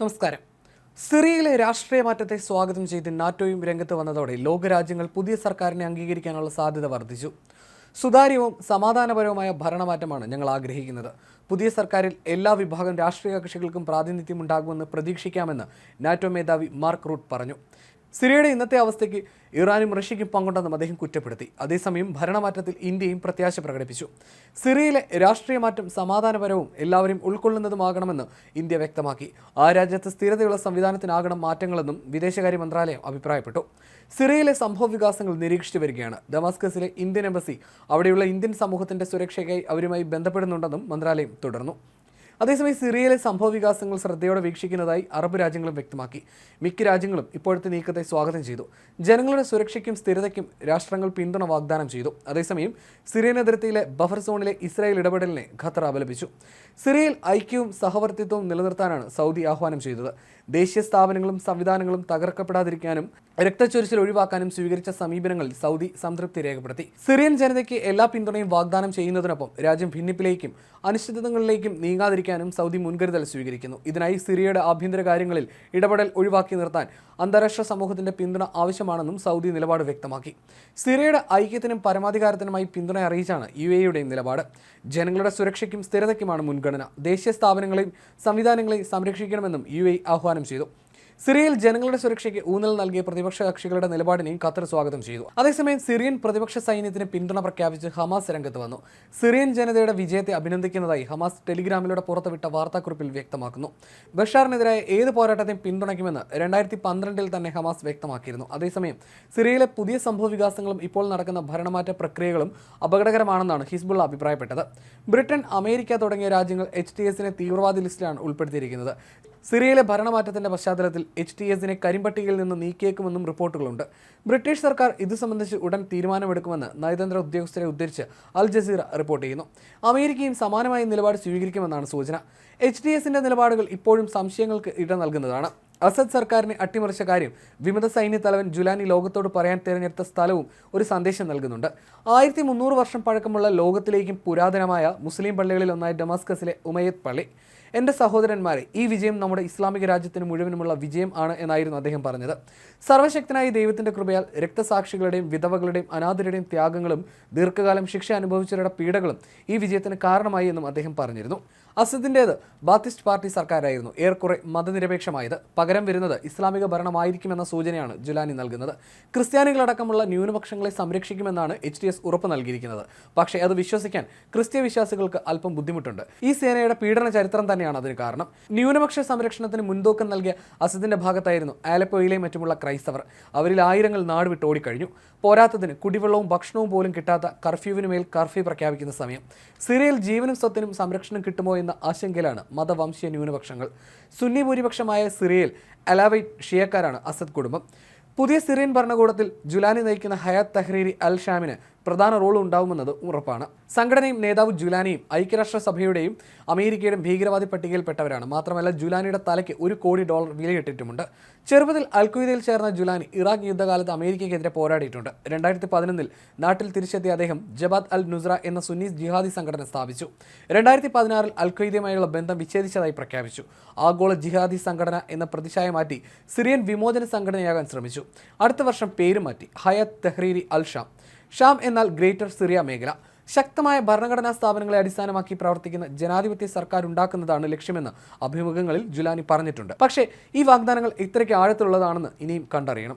നമസ്കാരം. സിറിയയിലെ രാഷ്ട്രീയ മാറ്റത്തെ സ്വാഗതം ചെയ്ത് നാറ്റോയും രംഗത്ത് വന്നതോടെ ലോകരാജ്യങ്ങൾ പുതിയ സർക്കാരിനെ അംഗീകരിക്കാനുള്ള സാധ്യത വർദ്ധിച്ചു. സുതാര്യവും സമാധാനപരവുമായ ഭരണമാറ്റമാണ് ഞങ്ങൾ ആഗ്രഹിക്കുന്നത്. പുതിയ സർക്കാരിൽ എല്ലാ വിഭാഗം രാഷ്ട്രീയ കക്ഷികൾക്കും പ്രാതിനിധ്യം ഉണ്ടാകുമെന്ന് പ്രതീക്ഷിക്കാമെന്ന് നാറ്റോ മേധാവി മാർക്ക് റൂട്ട് പറഞ്ഞു. സിറിയയുടെ ഇന്നത്തെ അവസ്ഥയ്ക്ക് ഇറാനും റഷ്യയ്ക്കും പങ്കുണ്ടെന്നും അദ്ദേഹം കുറ്റപ്പെടുത്തി. അതേസമയം ഭരണമാറ്റത്തിൽ ഇന്ത്യയും പ്രത്യാശ പ്രകടിപ്പിച്ചു. സിറിയയിലെ രാഷ്ട്രീയ മാറ്റം സമാധാനപരവും എല്ലാവരും ഉൾക്കൊള്ളുന്നതുമാകണമെന്ന് ഇന്ത്യ വ്യക്തമാക്കി. ആ രാജ്യത്ത് സ്ഥിരതയുള്ള സംവിധാനത്തിനാകണം മാറ്റങ്ങളെന്നും വിദേശകാര്യ മന്ത്രാലയം അഭിപ്രായപ്പെട്ടു. സിറിയയിലെ സംഭവ വികാസങ്ങൾ നിരീക്ഷിച്ചു വരികയാണ്. ദമാസ്കസിലെ ഇന്ത്യൻ എംബസി അവിടെയുള്ള ഇന്ത്യൻ സമൂഹത്തിന്റെ സുരക്ഷയ്ക്കായി അവരുമായി ബന്ധപ്പെടുന്നുണ്ടെന്നും മന്ത്രാലയം തുടർന്നു. അതേസമയം സിറിയയിലെ സംഭവ വികാസങ്ങൾ ശ്രദ്ധയോടെ വീക്ഷിക്കുന്നതായി അറബ് രാജ്യങ്ങളും വ്യക്തമാക്കി. മിക്ക രാജ്യങ്ങളും ഇപ്പോഴത്തെ നീക്കത്തെ സ്വാഗതം ചെയ്തു. ജനങ്ങളുടെ സുരക്ഷയ്ക്കും സ്ഥിരതയ്ക്കും രാഷ്ട്രങ്ങൾ പിന്തുണ വാഗ്ദാനം ചെയ്തു. അതേസമയം സിറിയൻ അതിർത്തിയിലെ ബഫർ സോണിലെ ഇസ്രായേൽ ഇടപെടലിനെ ഖത്തർ അപലപിച്ചു. സിറിയയിൽ ഐക്യവും സഹവർത്തിത്വവും നിലനിർത്താനാണ് സൗദി ആഹ്വാനം ചെയ്തത്. ദേശീയ സ്ഥാപനങ്ങളും സംവിധാനങ്ങളും തകർക്കപ്പെടാതിരിക്കാനും രക്തച്ചൊരിച്ചിൽ ഒഴിവാക്കാനും സ്വീകരിച്ച സമീപനങ്ങളിൽ സൗദി സംതൃപ്തി രേഖപ്പെടുത്തി. സിറിയൻ ജനതയ്ക്ക് എല്ലാ പിന്തുണയും വാഗ്ദാനം ചെയ്യുന്നതിനൊപ്പം രാജ്യം ഭിന്നിപ്പിലേക്കും അനിശ്ചിതങ്ങളിലേക്കും നീങ്ങാതിരിക്കാനും സൗദി മുൻകരുതൽ സ്വീകരിക്കുന്നു. ഇതിനായി സിറിയയുടെ ആഭ്യന്തര കാര്യങ്ങളിൽ ഇടപെടൽ ഒഴിവാക്കി നിർത്താൻ അന്താരാഷ്ട്ര സമൂഹത്തിന്റെ പിന്തുണ ആവശ്യമാണെന്നും സൗദി നിലപാട് വ്യക്തമാക്കി. സിറിയയുടെ ഐക്യത്തിനും പരമാധികാരത്തിനുമായി പിന്തുണ അറിയിച്ചാണ് യു എയുടെയും നിലപാട്. ജനങ്ങളുടെ സുരക്ഷയ്ക്കും സ്ഥിരതയ്ക്കുമാണ് മുൻഗണന. ദേശീയ സ്ഥാപനങ്ങളെയും സംവിധാനങ്ങളെയും സംരക്ഷിക്കണമെന്നും യു എ ആഹ്വാനം ചെയ്തു. സിറിയയിൽ ജനങ്ങളുടെ സുരക്ഷയ്ക്ക് ഊന്നൽ നൽകിയ പ്രതിപക്ഷ കക്ഷികളുടെ നിലപാടിനെയും ഖത്തർ സ്വാഗതം ചെയ്തു. അതേസമയം സിറിയൻ പ്രതിപക്ഷ സൈന്യത്തിന് പിന്തുണ പ്രഖ്യാപിച്ച് ഹമാസ് രംഗത്ത് വന്നു. സിറിയൻ ജനതയുടെ വിജയത്തെ അഭിനന്ദിക്കുന്നതായി ഹമാസ് ടെലിഗ്രാമിലൂടെ പുറത്തുവിട്ട വാർത്താക്കുറിപ്പിൽ വ്യക്തമാക്കുന്നു. ബഷാറിനെതിരായ ഏത് പോരാട്ടത്തെയും പിന്തുണയ്ക്കുമെന്ന് രണ്ടായിരത്തി പന്ത്രണ്ടിൽ തന്നെ ഹമാസ് വ്യക്തമാക്കിയിരുന്നു. അതേസമയം സിറിയയിലെ പുതിയ സംഭവ വികാസങ്ങളും ഇപ്പോൾ നടക്കുന്ന ഭരണമാറ്റ പ്രക്രിയകളും അപകടകരമാണെന്നാണ് ഹിസ്ബുള്ള അഭിപ്രായപ്പെട്ടത്. ബ്രിട്ടൻ അമേരിക്ക തുടങ്ങിയ രാജ്യങ്ങൾ എച്ച് ടി എസിനെ തീവ്രവാദി ലിസ്റ്റിലാണ് ഉൾപ്പെടുത്തിയിരിക്കുന്നത്. സിറിയയിലെ ഭരണമാറ്റത്തിന്റെ പശ്ചാത്തലത്തിൽ എച്ച് ടി എസിനെ കരിമ്പട്ടികയിൽ നിന്ന് നീക്കിയേക്കുമെന്നും റിപ്പോർട്ടുകളുണ്ട്. ബ്രിട്ടീഷ് സർക്കാർ ഇത് സംബന്ധിച്ച് ഉടൻ തീരുമാനമെടുക്കുമെന്ന് നയതന്ത്ര ഉദ്യോഗസ്ഥരെ ഉദ്ധരിച്ച് അൽ ജസീറ റിപ്പോർട്ട് ചെയ്യുന്നു. അമേരിക്കയും സമാനമായ നിലപാട് സ്വീകരിക്കുമെന്നാണ് സൂചന. എച്ച് ടി എസിന്റെ നിലപാടുകൾ ഇപ്പോഴും സംശയങ്ങൾക്ക് ഇട നൽകുന്നതാണ്. അസദ് സർക്കാരിനെ അട്ടിമറിച്ച കാര്യം വിമത സൈന്യ തലവൻ ജുലാനി ലോകത്തോട് പറയാൻ തിരഞ്ഞെടുത്ത സ്ഥലവും ഒരു സന്ദേശം നൽകുന്നുണ്ട്. ആയിരത്തി മുന്നൂറ് വർഷം പഴക്കമുള്ള ലോകത്തിലേക്കും പുരാതനമായ മുസ്ലിം പള്ളികളിൽ ഒന്നായ ഡമാസ്കസിലെ ഉമയത് പള്ളി. എന്റെ സഹോദരന്മാരെ ഈ വിജയം നമ്മുടെ ഇസ്ലാമിക രാജ്യത്തിന് മുഴുവനുമുള്ള വിജയം ആണ് എന്നായിരുന്നു അദ്ദേഹം പറഞ്ഞത്. സർവശക്തനായ ദൈവത്തിന്റെ കൃപയാൽ രക്തസാക്ഷികളുടെയും വിധവകളുടെയും അനാഥരുടെയും ത്യാഗങ്ങളും ദീർഘകാലം ശിക്ഷ അനുഭവിച്ചവരുടെ പീഡകളും ഈ വിജയത്തിന് കാരണമായി എന്നും അദ്ദേഹം പറഞ്ഞിരുന്നു. അസദിന്റേത് ബാത്തിസ്റ്റ് പാർട്ടി സർക്കാരായിരുന്നു. ഏറെക്കുറെ മതനിരപേക്ഷമായത്. പകരം വരുന്നത് ഇസ്ലാമിക ഭരണമായിരിക്കുമെന്ന സൂചനയാണ് ജുലാനി നൽകുന്നത്. ക്രിസ്ത്യാനികളടക്കമുള്ള ന്യൂനപക്ഷങ്ങളെ സംരക്ഷിക്കുമെന്നാണ് എച്ച് ഡി എസ് ഉറപ്പ് നൽകിയിരിക്കുന്നത്. പക്ഷേ അത് വിശ്വസിക്കാൻ ക്രിസ്ത്യ വിശ്വാസികൾക്ക് അല്പം ബുദ്ധിമുട്ടുണ്ട്. ഈ സേനയുടെ പീഡന ചരിത്രം തന്നെയാണ് അതിന് കാരണം. ന്യൂനപക്ഷ സംരക്ഷണത്തിന് മുൻതൂക്കം നൽകിയ അസദിന്റെ ഭാഗത്തായിരുന്നു ആലപ്പോയിലെയും മറ്റുമുള്ള ക്രൈസ്തവർ. അവരിൽ ആയിരങ്ങൾ നാട് വിട്ട് ഓടിക്കഴിഞ്ഞു. പോരാത്തതിന് കുടിവെള്ളവും ഭക്ഷണവും പോലും കിട്ടാത്ത കർഫ്യൂവിന് മേൽ കർഫ്യൂ പ്രഖ്യാപിക്കുന്ന സമയം. സിറിയയിൽ ജീവനും സ്വത്തിനും സംരക്ഷണം കിട്ടുമോ എന്ന ആശങ്കയിലാണ് മതവംശീയ ന്യൂനപക്ഷങ്ങൾ. സുന്നി ഭൂരിപക്ഷമായ സിറിയയിൽ അലാവൈറ്റ് ഷിയക്കാരാണ് അസദ് കുടുംബം. പുതിയ സിറിയൻ ഭരണകൂടത്തിൽ ജുലാനി നയിക്കുന്ന ഹയാത്ത് തഹ്രീരി അൽ ഷാമിന് പ്രധാന റോൾ ഉണ്ടാവുമെന്നത് ഉറപ്പാണ്. സംഘടനയും നേതാവ് ജുലാനിയും ഐക്യരാഷ്ട്രസഭയുടെയും അമേരിക്കയുടെയും ഭീകരവാദി പട്ടികയിൽപ്പെട്ടവരാണ്. മാത്രമല്ല ജുലാനിയുടെ തലയ്ക്ക് ഒരു കോടി ഡോളർ വിലയിട്ടിട്ടുമുണ്ട്. ചെറുപ്പത്തിൽ അൽഖ്വയ്ദയിൽ ചേർന്ന ജുലാനി ഇറാഖ് യുദ്ധകാലത്ത് അമേരിക്കയ്ക്കെതിരെ പോരാടിയിട്ടുണ്ട്. രണ്ടായിരത്തി പതിനൊന്നിൽ നാട്ടിൽ തിരിച്ചെത്തിയ അദ്ദേഹം ജബാദ് അൽ നുസ്ര എന്ന സുന്നി ജിഹാദി സംഘടന സ്ഥാപിച്ചു. രണ്ടായിരത്തി പതിനാറിൽ അൽഖ്വയ്ദയുമായുള്ള ബന്ധം വിച്ഛേദിച്ചതായി പ്രഖ്യാപിച്ചു. ആഗോള ജിഹാദി സംഘടന എന്ന പ്രതിച്ഛായ മാറ്റി സിറിയൻ വിമോചന സംഘടനയാകാൻ ശ്രമിച്ചു. അടുത്ത വർഷം പേര് മാറ്റി. Hayat Tahrir al Sham. Sham എന്നാൽ ഗ്രേറ്റർ സിറിയ മേഖല. ശക്തമായ ഭരണഘടനാ സ്ഥാപനങ്ങളെ അടിസ്ഥാനമാക്കി പ്രവർത്തിക്കുന്ന ജനാധിപത്യ സർക്കാർ ഉണ്ടാക്കുന്നതാണ് ലക്ഷ്യമെന്ന് അഭിമുഖങ്ങളിൽ ജുലാനി പറഞ്ഞിട്ടുണ്ട്. പക്ഷേ ഈ വാഗ്ദാനങ്ങൾ ഇത്രയ്ക്ക് ആഴത്തിലുള്ളതാണെന്ന് ഇനിയും കണ്ടറിയണം.